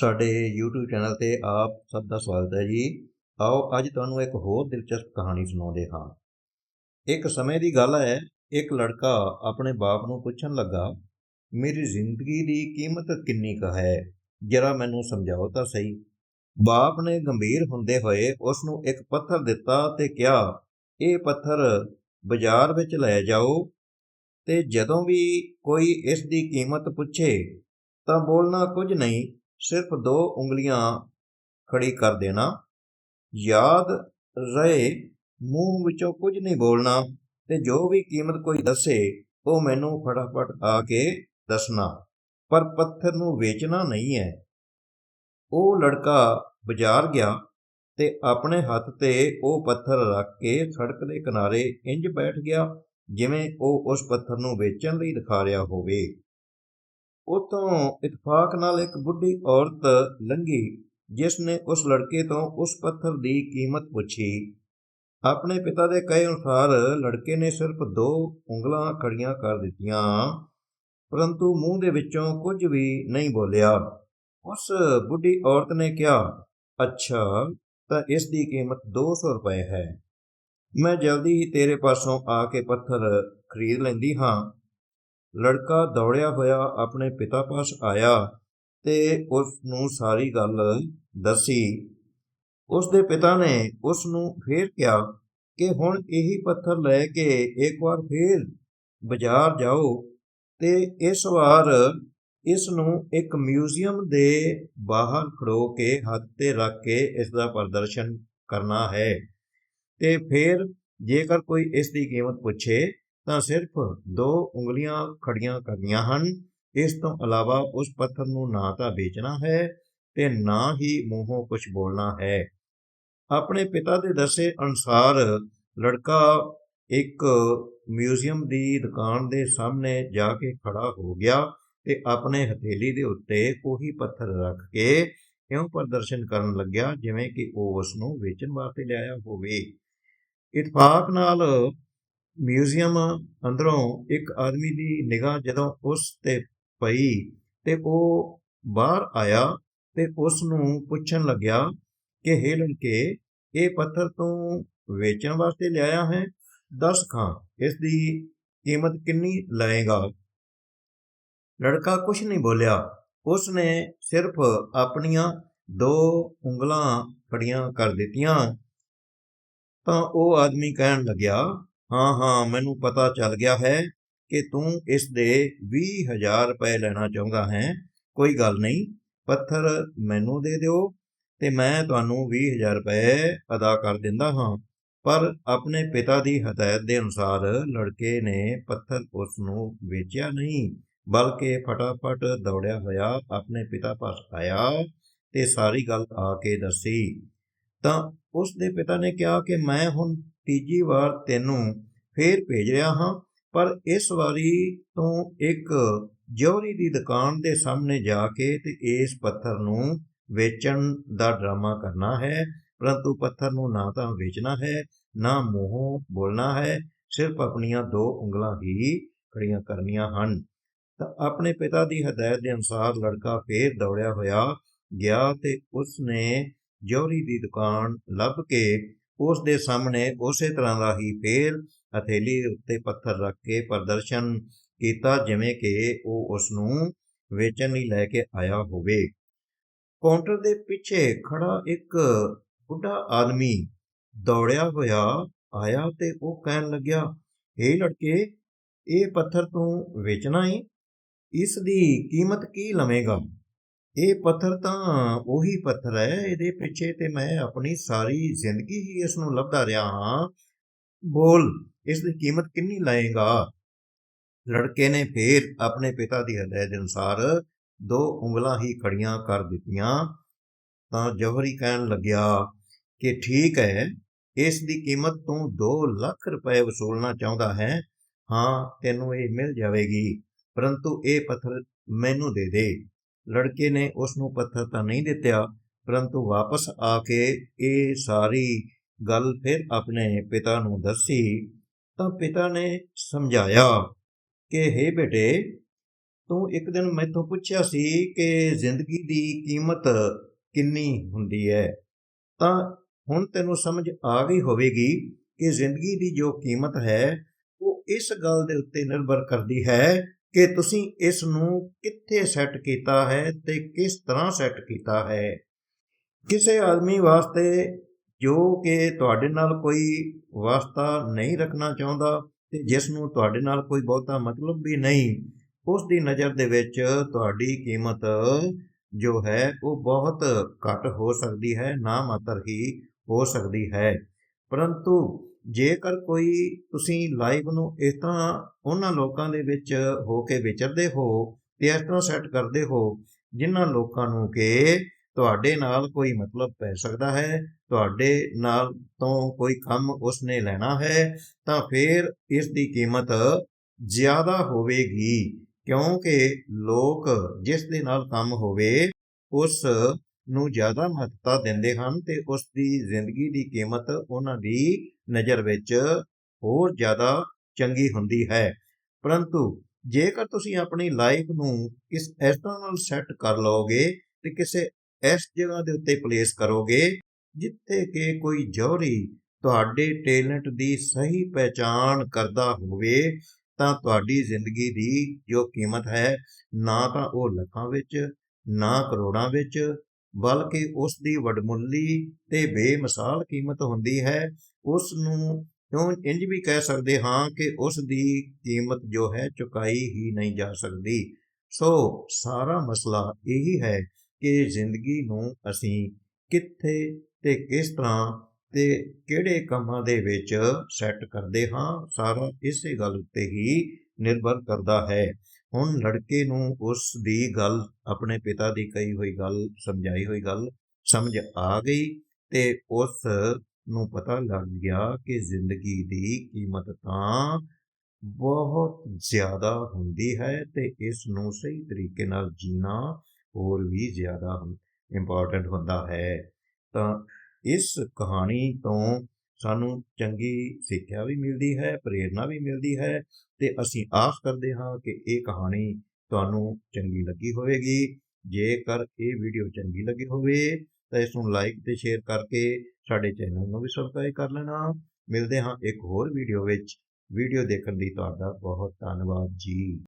ਸਾਡੇ YouTube channel ਤੇ ਆਪ ਸਭ ਦਾ ਸਵਾਗਤ ਹੈ ਜੀ। ਆਓ ਅੱਜ ਤੁਹਾਨੂੰ ਇੱਕ ਹੋਰ ਦਿਲਚਸਪ ਕਹਾਣੀ ਸੁਣਾਉਂਦੇ ਹਾਂ। ਇੱਕ ਸਮੇਂ ਦੀ ਗੱਲ ਹੈ, ਇੱਕ ਲੜਕਾ ਆਪਣੇ ਬਾਪ ਨੂੰ ਪੁੱਛਣ ਲੱਗਾ, ਮੇਰੀ ਜ਼ਿੰਦਗੀ ਦੀ ਕੀਮਤ ਕਿੰਨੀ ਕੁ ਹੈ? ਜਰਾ ਮੈਨੂੰ ਸਮਝਾਓ ਤਾਂ ਸਹੀ। ਬਾਪ ਨੇ ਗੰਭੀਰ ਹੁੰਦੇ ਹੋਏ ਉਸ ਨੂੰ ਇੱਕ ਪੱਥਰ ਦਿੱਤਾ ਤੇ ਕਿਹਾ, ਇਹ ਪੱਥਰ ਬਾਜ਼ਾਰ ਵਿੱਚ ਲੈ ਜਾਓ ਤੇ ਜਦੋਂ ਵੀ ਕੋਈ ਇਸ ਦੀ ਕੀਮਤ ਪੁੱਛੇ ਤਾਂ ਬੋਲਣਾ ਕੁਝ ਨਹੀਂ। ਸਿਰਫ ਦੋ ਉਂਗਲੀਆਂ ਖੜੀ ਕਰ ਦੇਣਾ। ਯਾਦ ਰਹੇ, ਮੂੰਹ ਵਿੱਚੋਂ ਕੁਝ ਨਹੀਂ ਬੋਲਣਾ ਤੇ ਜੋ ਵੀ ਕੀਮਤ ਕੋਈ ਦੱਸੇ, ਉਹ ਮੈਨੂੰ ਫਟਾਫਟ ਆ ਕੇ ਦੱਸਣਾ। ਪਰ ਪੱਥਰ ਨੂੰ ਵੇਚਣਾ ਨਹੀਂ ਹੈ। ਉਹ ਲੜਕਾ ਬਾਜ਼ਾਰ ਗਿਆ ਤੇ ਆਪਣੇ ਹੱਥ ਤੇ ਉਹ ਪੱਥਰ ਰੱਖ ਕੇ ਸੜਕ ਦੇ ਕਿਨਾਰੇ ਇੰਜ ਬੈਠ ਗਿਆ ਜਿਵੇਂ ਉਹ ਉਸ ਪੱਥਰ ਨੂੰ ਵੇਚਣ ਲਈ ਦਿਖਾ ਰਿਹਾ ਹੋਵੇ। ਉਤੋਂ ਇਤਫਾਕ ਨਾਲ ਇੱਕ ਬੁੱਢੀ ਔਰਤ ਲੰਘੀ, ਜਿਸ ਨੇ ਉਸ ਲੜਕੇ ਤੋਂ ਉਸ ਪੱਥਰ ਦੀ ਕੀਮਤ ਪੁੱਛੀ। ਆਪਣੇ ਪਿਤਾ ਦੇ ਕਹੇ ਅਨੁਸਾਰ ਲੜਕੇ ਨੇ ਸਿਰਫ ਦੋ ਉਂਗਲਾਂ ਖੜੀਆਂ ਕਰ ਦਿੱਤੀਆਂ, ਪਰੰਤੂ ਮੂੰਹ ਦੇ ਵਿੱਚੋਂ ਕੁਝ ਵੀ ਨਹੀਂ ਬੋਲਿਆ। ਉਸ ਬੁੱਢੀ ਔਰਤ ਨੇ ਕਿਹਾ, ਅੱਛਾ, ਤਾਂ ਇਸ ਦੀ ਕੀਮਤ 200 ਰੁਪਏ ਹੈ। ਮੈਂ ਜਲਦੀ ਹੀ ਤੇਰੇ ਪਾਸੋਂ ਆ ਕੇ ਪੱਥਰ ਖਰੀਦ ਲੈਂਦੀ ਹਾਂ। ਲੜਕਾ ਦੌੜਿਆ ਹੋਇਆ ਆਪਣੇ ਪਿਤਾ ਪਾਸ ਆਇਆ ਤੇ ਉਸ ਨੂੰ ਸਾਰੀ ਗੱਲ ਦੱਸੀ। ਉਸ ਦੇ ਪਿਤਾ ਨੇ ਉਸ ਨੂੰ ਫੇਰ ਕਿਹਾ ਕਿ ਹੁਣ ਇਹੀ ਪੱਥਰ ਲੈ ਕੇ ਇੱਕ ਵਾਰ ਫੇਰ ਬਾਜ਼ਾਰ ਜਾਓ ਤੇ ਇਸ ਵਾਰ ਇਸ ਨੂੰ ਇੱਕ ਮਿਊਜ਼ੀਅਮ ਦੇ ਬਾਹਰ ਖੜੋ ਕੇ ਹੱਥ ਤੇ ਰੱਖ ਕੇ ਇਸ ਦਾ ਪ੍ਰਦਰਸ਼ਨ ਕਰਨਾ ਹੈ ਤੇ ਫਿਰ ਜੇਕਰ ਕੋਈ ਇਸ ਦੀ ਕੀਮਤ ਪੁੱਛੇ ਤਾਂ ਸਿਰਫ ਦੋ ਉਂਗਲੀਆਂ ਖੜੀਆਂ ਕਰਨੀਆਂ ਹਨ। ਇਸ ਤੋਂ ਇਲਾਵਾ ਉਸ ਪੱਥਰ ਨੂੰ ਨਾ ਤਾਂ ਵੇਚਣਾ ਹੈ ਤੇ ਨਾ ਹੀ ਮੂੰਹੋਂ ਕੁਝ ਬੋਲਣਾ ਹੈ। ਆਪਣੇ ਪਿਤਾ ਦੇ ਦੱਸੇ ਅਨੁਸਾਰ ਲੜਕਾ ਇੱਕ ਮਿਊਜ਼ੀਅਮ ਦੀ ਦੁਕਾਨ ਦੇ ਸਾਹਮਣੇ ਜਾ ਕੇ ਖੜਾ ਹੋ ਗਿਆ ਤੇ ਆਪਣੇ ਹਥੇਲੀ ਦੇ ਉੱਤੇ ਉਹੀ ਪੱਥਰ ਰੱਖ ਕੇ ਇਉਂ ਪ੍ਰਦਰਸ਼ਨ ਕਰਨ ਲੱਗਿਆ ਜਿਵੇਂ ਕਿ ਉਹ ਉਸ ਨੂੰ ਵੇਚਣ ਵਾਸਤੇ ਲਿਆਇਆ ਹੋਵੇ। ਇਤਫਾਕ ਨਾਲ ਮਿਊਜ਼ੀਅਮ ਅੰਦਰੋਂ ਇੱਕ ਆਦਮੀ ਦੀ ਨਿਗਾਹ ਜਦੋਂ ਉਸ ਤੇ ਪਈ ਤੇ ਉਹ ਬਾਹਰ ਆਇਆ ਤੇ ਉਸ ਨੂੰ ਪੁੱਛਣ ਲੱਗਿਆ ਕਿ, ਹੇ ਲੜਕੇ, ਇਹ ਪੱਥਰ ਤੂੰ ਵੇਚਣ ਵਾਸਤੇ ਲਿਆਇਆ ਹੈ? ਦੱਸ ਖਾਂ, ਇਸ ਦੀ ਕੀਮਤ ਕਿੰਨੀ ਲਏਗਾ ਲੜਕਾ ਕੁਝ ਨਹੀਂ ਬੋਲਿਆ। ਉਸ ਨੇ ਸਿਰਫ ਆਪਣੀਆਂ ਦੋ ਉਂਗਲਾਂ ਖੜੀਆਂ ਕਰ ਦਿੱਤੀਆਂ। ਤਾਂ ਉਹ ਆਦਮੀ ਕਹਿਣ ਲੱਗਿਆ ਹਾਂ ਹਾਂ, ਮੈਨੂੰ ਪਤਾ ਚੱਲ ਗਿਆ ਹੈ ਕਿ ਤੂੰ ਇਸ ਦੇ 20000 ਰੁਪਏ ਲੈਣਾ ਚਾਹੁੰਦਾ ਹੈ। ਕੋਈ ਗੱਲ ਨਹੀਂ, ਪੱਥਰ ਮੈਨੂੰ ਦੇ ਦਿਓ ਤੇ ਮੈਂ ਤੁਹਾਨੂੰ 20000 ਰੁਪਏ ਅਦਾ ਕਰ ਦਿੰਦਾ ਹਾਂ। ਪਰ ਆਪਣੇ ਪਿਤਾ ਦੀ ਹਦਾਇਤ ਦੇ ਅਨੁਸਾਰ ਲੜਕੇ ਨੇ ਪੱਥਰ ਉਸ ਨੂੰ ਵੇਚਿਆ ਨਹੀਂ, ਬਲਕਿ ਫਟਾਫਟ ਦੌੜਿਆ ਹੋਇਆ ਆਪਣੇ ਪਿਤਾ ਪਾਸ ਆਇਆ ਤੇ ਸਾਰੀ ਗੱਲ ਆ ਕੇ ਦੱਸੀ। ਤਾਂ ਉਸ ਦੇ ਪਿਤਾ ਨੇ ਕਿਹਾ ਕਿ ਮੈਂ ਹੁਣ ਤੀਜੀ ਵਾਰ ਤੈਨੂੰ ਫੇਰ ਭੇਜ ਰਿਹਾ ਹਾਂ। ਪਰ ਇਸ ਵਾਰੀ ਤੂੰ ਇੱਕ ਜੌਹਰੀ ਦੀ ਦੁਕਾਨ ਦੇ ਸਾਹਮਣੇ ਜਾ ਕੇ ਤੇ ਇਸ ਪੱਥਰ ਨੂੰ ਵੇਚਣ ਦਾ ਡਰਾਮਾ ਕਰਨਾ ਹੈ। ਪਰੰਤੂ ਪੱਥਰ ਨੂੰ ਨਾ ਤਾਂ ਵੇਚਣਾ ਹੈ, ਨਾ ਮੂੰਹੋਂ ਬੋਲਣਾ ਹੈ। ਸਿਰਫ ਆਪਣੀਆਂ ਦੋ ਉਂਗਲਾਂ ਹੀ ਖੜੀਆਂ ਕਰਨੀਆਂ ਹਨ। ਤਾਂ ਆਪਣੇ ਪਿਤਾ ਦੀ ਹਦਾਇਤ ਦੇ ਅਨੁਸਾਰ ਲੜਕਾ ਫੇਰ ਦੌੜਿਆ ਹੋਇਆ ਗਿਆ ਤੇ ਉਸ ਨੇ ਜੌਹਰੀ ਦੀ ਦੁਕਾਨ ਲੱਭ ਕੇ ਉਸ ਦੇ ਸਾਹਮਣੇ ਉਸੇ ਤਰ੍ਹਾਂ ਦਾ ਹੀ ਫੇਰ ਹਥੇਲੀ ਉੱਤੇ ਪੱਥਰ ਰੱਖ ਕੇ ਪ੍ਰਦਰਸ਼ਨ ਕੀਤਾ, ਜਿਵੇਂ ਕਿ ਉਹ ਉਸ ਨੂੰ ਵੇਚਣ ਲਈ ਲੈ ਕੇ ਆਇਆ ਹੋਵੇ। ਕਾਊਂਟਰ ਦੇ ਪਿੱਛੇ ਖੜਾ ਇੱਕ ਬੁੱਢਾ ਆਦਮੀ ਦੌੜਿਆ ਹੋਇਆ ਆਇਆ ਤੇ ਉਹ ਕਹਿਣ ਲੱਗਿਆ ਇਹ ਲੜਕੇ, ਇਹ ਪੱਥਰ ਤੂੰ ਵੇਚਣਾ ਹੈ ਇਸ ਦੀ ਕੀਮਤ ਕੀ ਲਵੇਂਗਾ? ਇਹ ਪੱਥਰ ਤਾਂ ਉਹੀ ਪੱਥਰ ਹੈ, ਇਹਦੇ ਪਿੱਛੇ ਤੇ ਮੈਂ ਆਪਣੀ ਸਾਰੀ ਜ਼ਿੰਦਗੀ ਹੀ ਇਸ ਨੂੰ ਲੱਭਦਾ ਰਿਹਾ ਹਾਂ। ਬੋਲ ਇਸ ਦੀ ਕੀਮਤ ਕਿੰਨੀ ਲਾਏਗਾ? ਲੜਕੇ ਨੇ ਫੇਰ ਆਪਣੇ ਪਿਤਾ ਦੀ ਹਦਾਇਤ ਅਨੁਸਾਰ ਦੋ ਉਂਗਲਾਂ ਹੀ ਖੜੀਆਂ ਕਰ ਦਿੱਤੀਆਂ। ਤਾਂ ਜੌਹਰੀ ਕਹਿਣ ਲੱਗਿਆ ਕਿ ਠੀਕ ਹੈ ਇਸ ਦੀ ਕੀਮਤ ਤੂੰ 2 ਲੱਖ ਰੁਪਏ ਵਸੂਲਣਾ ਚਾਹੁੰਦਾ ਹੈ। ਹਾਂ, ਤੈਨੂੰ ਇਹ ਮਿਲ ਜਾਵੇਗੀ, ਪਰੰਤੂ ਇਹ ਪੱਥਰ ਮੈਨੂੰ ਦੇ ਦੇ। ਲੜਕੇ ਨੇ ਉਸ ਨੂੰ ਪੱਥਰ ਤਾਂ ਨਹੀਂ ਦਿੱਤਾ, ਪਰੰਤੂ ਵਾਪਸ ਆ ਕੇ ਇਹ ਸਾਰੀ ਗੱਲ ਫਿਰ ਆਪਣੇ ਪਿਤਾ ਨੂੰ ਦੱਸੀ। ਤਾਂ ਪਿਤਾ ਨੇ ਸਮਝਾਇਆ ਕਿ, ਹੇ ਬੇਟੇ, ਤੂੰ ਇੱਕ ਦਿਨ ਮੈਥੋਂ ਪੁੱਛਿਆ ਸੀ ਕਿ ਜ਼ਿੰਦਗੀ ਦੀ ਕੀਮਤ ਕਿੰਨੀ ਹੁੰਦੀ ਹੈ? ਤਾਂ ਹੁਣ ਤੈਨੂੰ ਸਮਝ ਆ ਗਈ ਹੋਵੇਗੀ ਕਿ ਜ਼ਿੰਦਗੀ ਦੀ ਜੋ ਕੀਮਤ ਹੈ, ਉਹ ਇਸ ਗੱਲ ਦੇ ਉੱਤੇ ਨਿਰਭਰ ਕਰਦੀ ਹੈ ਕਿ ਤੁਸੀਂ ਇਸ ਨੂੰ ਕਿੱਥੇ ਸੈੱਟ ਕੀਤਾ ਹੈ ਤੇ ਕਿਸ ਤਰ੍ਹਾਂ ਸੈੱਟ ਕੀਤਾ ਹੈ। ਕਿਸੇ ਆਦਮੀ ਵਾਸਤੇ ਜੋ ਕਿ ਤੁਹਾਡੇ ਨਾਲ ਕੋਈ ਵਾਸਤਾ ਨਹੀਂ ਰੱਖਣਾ ਚਾਹੁੰਦਾ ਤੇ ਜਿਸ ਨੂੰ ਤੁਹਾਡੇ ਨਾਲ ਕੋਈ ਬਹੁਤਾ ਮਤਲਬ ਵੀ ਨਹੀਂ, ਉਸ ਦੀ ਨਜ਼ਰ ਦੇ ਵਿੱਚ ਤੁਹਾਡੀ ਕੀਮਤ ਜੋ ਹੈ ਉਹ ਬਹੁਤ ਘੱਟ ਹੋ ਸਕਦੀ ਹੈ, ਨਾ ਮਾਤਰ ਹੀ ਹੋ ਸਕਦੀ ਹੈ। ਪਰੰਤੂ ਜੇਕਰ ਕੋਈ ਤੁਸੀਂ ਲਾਈਵ ਨੂੰ ਇਸ ਤਰ੍ਹਾਂ ਉਹਨਾਂ ਲੋਕਾਂ ਦੇ ਵਿੱਚ ਹੋ ਕੇ ਵਿਚਰਦੇ ਹੋ ਤੇ ਇਸ ਤਰ੍ਹਾਂ ਸੈੱਟ ਕਰਦੇ ਹੋ, ਜਿਨ੍ਹਾਂ ਲੋਕਾਂ ਨੂੰ ਕਿ ਤੁਹਾਡੇ ਨਾਲ ਕੋਈ ਮਤਲਬ ਪੈ ਸਕਦਾ ਹੈ, ਤੁਹਾਡੇ ਨਾਲ ਤੋਂ ਕੋਈ ਕੰਮ ਉਸਨੇ ਲੈਣਾ ਹੈ, ਤਾਂ ਫਿਰ ਇਸ ਦੀ ਕੀਮਤ ਜ਼ਿਆਦਾ ਹੋਵੇਗੀ। ਕਿਉਂਕਿ ਲੋਕ ਜਿਸ ਦੇ ਨਾਲ ਕੰਮ ਹੋਵੇ, ਉਸ ਨੂੰ ਜ਼ਿਆਦਾ ਮਹੱਤਤਾ ਦਿੰਦੇ ਹਨ ਤੇ ਉਸ ਦੀ ਜ਼ਿੰਦਗੀ ਦੀ ਕੀਮਤ ਉਹਨਾਂ ਦੀ ਨਜ਼ਰ ਵਿੱਚ ਹੋਰ ਜ਼ਿਆਦਾ ਚੰਗੀ ਹੁੰਦੀ ਹੈ। ਪਰੰਤੂ ਜੇਕਰ ਤੁਸੀਂ ਆਪਣੀ ਲਾਈਫ ਨੂੰ ਇਸ ਇਸ ਤਰ੍ਹਾਂ ਨਾਲ ਸੈੱਟ ਕਰ ਲਓਗੇ ਤੇ ਕਿਸੇ ਇਸ ਜਗ੍ਹਾ ਦੇ ਉੱਤੇ ਪਲੇਸ ਕਰੋਗੇ ਜਿੱਥੇ ਕਿ ਕੋਈ ਜੌਹਰੀ ਤੁਹਾਡੇ ਟੈਲੈਂਟ ਦੀ ਸਹੀ ਪਹਿਚਾਣ ਕਰਦਾ ਹੋਵੇ, ਤਾਂ ਤੁਹਾਡੀ ਜ਼ਿੰਦਗੀ ਦੀ ਜੋ ਕੀਮਤ ਹੈ, ਨਾ ਤਾਂ ਉਹ ਲੱਖਾਂ ਵਿੱਚ, ਨਾ ਕਰੋੜਾਂ ਵਿੱਚ ਬਲਕਿ ਉਸ ਦੀ ਵਡਮੁੱਲੀ ਤੇ ਬੇਮਿਸਾਲ ਕੀਮਤ ਹੁੰਦੀ ਹੈ। ਉਸ ਨੂੰ ਕਿਉਂ ਇੰਜ ਵੀ ਕਹਿ ਸਕਦੇ ਹਾਂ ਕਿ ਉਸ ਦੀ ਕੀਮਤ ਜੋ ਹੈ ਚੁਕਾਈ ਹੀ ਨਹੀਂ ਜਾ ਸਕਦੀ। ਸੋ ਸਾਰਾ ਮਸਲਾ ਇਹੀ ਹੈ ਕਿ ਜ਼ਿੰਦਗੀ ਨੂੰ ਅਸੀਂ ਕਿੱਥੇ ਤੇ ਕਿਸ ਤਰ੍ਹਾਂ ਤੇ ਕਿਹੜੇ ਕੰਮਾਂ ਦੇ ਵਿੱਚ ਸੈੱਟ ਕਰਦੇ ਹਾਂ, ਸਾਰਾ ਇਸੇ ਗੱਲ ਉੱਤੇ ਹੀ ਨਿਰਭਰ ਕਰਦਾ ਹੈ। ਹੁਣ ਲੜਕੇ ਨੂੰ ਉਸ ਦੀ ਗੱਲ, ਆਪਣੇ ਪਿਤਾ ਦੀ ਕਹੀ ਹੋਈ ਗੱਲ, ਸਮਝਾਈ ਹੋਈ ਗੱਲ ਸਮਝ ਆ ਗਈ ਤੇ ਉਸ ਨੂੰ ਪਤਾ ਲੱਗ ਗਿਆ ਕਿ ਜ਼ਿੰਦਗੀ ਦੀ ਕੀਮਤ ਤਾਂ ਬਹੁਤ ਜ਼ਿਆਦਾ ਹੁੰਦੀ ਹੈ ਤੇ ਇਸ ਨੂੰ ਸਹੀ ਤਰੀਕੇ ਨਾਲ ਜੀਣਾ ਹੋਰ ਵੀ ਜ਼ਿਆਦਾ ਇੰਪੋਰਟੈਂਟ ਹੁੰਦਾ ਹੈ। ਤਾਂ ਇਸ ਕਹਾਣੀ ਤੋਂ ਸਾਨੂੰ ਚੰਗੀ ਸਿੱਖਿਆ ਵੀ ਮਿਲਦੀ ਹੈ ਪ੍ਰੇਰਣਾ ਵੀ ਮਿਲਦੀ ਹੈ ਤੇ ਅਸੀਂ ਆਸ ਕਰਦੇ ਹਾਂ ਕਿ ਇਹ ਕਹਾਣੀ ਤੁਹਾਨੂੰ ਚੰਗੀ ਲੱਗੀ ਹੋਵੇਗੀ। ਜੇਕਰ ਇਹ ਵੀਡੀਓ ਚੰਗੀ ਲੱਗੀ ਹੋਵੇ ਤਾਂ ਇਸ ਨੂੰ ਲਾਈਕ ਤੇ ਸ਼ੇਅਰ ਕਰਕੇ ਸਾਡੇ ਚੈਨਲ ਨੂੰ ਵੀ ਸਬਸਕ੍ਰਾਈਬ ਕਰ ਲੈਣਾ। ਮਿਲਦੇ ਹਾਂ ਇੱਕ ਹੋਰ ਵੀਡੀਓ ਵਿੱਚ। ਵੀਡੀਓ ਦੇਖਣ ਲਈ ਤੁਹਾਡਾ ਬਹੁਤ ਧੰਨਵਾਦ ਜੀ।